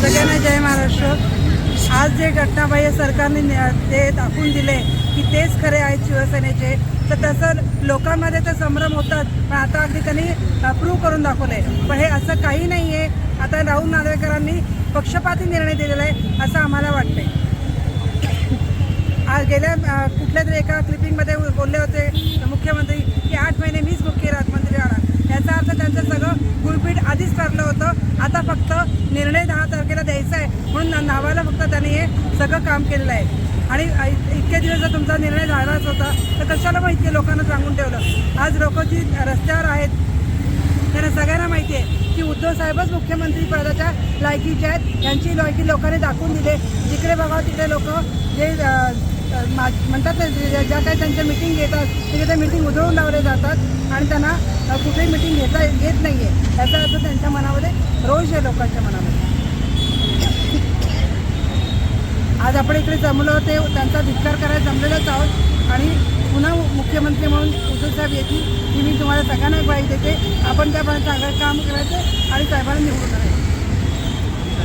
सगळ्यांना जय महाराष्ट्र. आज जे घटनाबाह्य सरकारने ते दाखवून दिले की तेच खरे आहेत शिवसेनेचे तर तसं लोकांमध्ये तर संभ्रम होतात पण आता अगदी त्यांनी प्रूव्ह करून दाखवले पण हे असं काही नाही आहे आता राहुल नार्वेकरांनी पक्षपाती निर्णय दिलेला आहे असं आम्हाला वाटतंय. आज गेल्या कुठल्या तरी एका क्लिपिंगमध्ये बोलले होते मुख्यमंत्री की आठ महिने मीच मुख्य राज्यमंत्री राहणार याचा अर्थ त्यांचं सगळं आधीच ठरलं होतं. आता फक्त निर्णय दहा तारखेला द्यायचा आहे. म्हणून नावाला फक्त त्यांनी हे सगळं काम केलेलं आहे. आणि अ, इतके दिवस जर तुमचा निर्णय झालाच होता तर कशाला मग इतके लोकांना सांगून ठेवलं? आज लोक जी रस्त्यावर आहेत त्यांना सगळ्यांना माहिती आहे की उद्धव साहेबच मुख्यमंत्री पदाच्या लायकीचे आहेत. यांची लायकी लोकांनी दाखवून दिले. जिकडे बघा तिकडे लोक जे म्हणतात ना, ज्या काही त्यांच्या मिटिंग घेतात तिथे त्या मिटिंग उधळून लावले जातात आणि त्यांना कुठेही मिटिंग घेता येत नाही आहे याचा अर्थ त्यांच्या मनामध्ये रोष आहे लोकांच्या मनामध्ये. आज आपण इकडे जमलो ते त्यांचा धिक्कार करायला जमलेलोच आहोत. आणि पुन्हा मुख्यमंत्री म्हणून उद्धवसाहेब येतील की मी तुम्हाला सगळ्यांना ग्वाही देते. आपण त्याप्रमाणे चांगलं काम करायचं आणि साहेबांना निवडून करायचं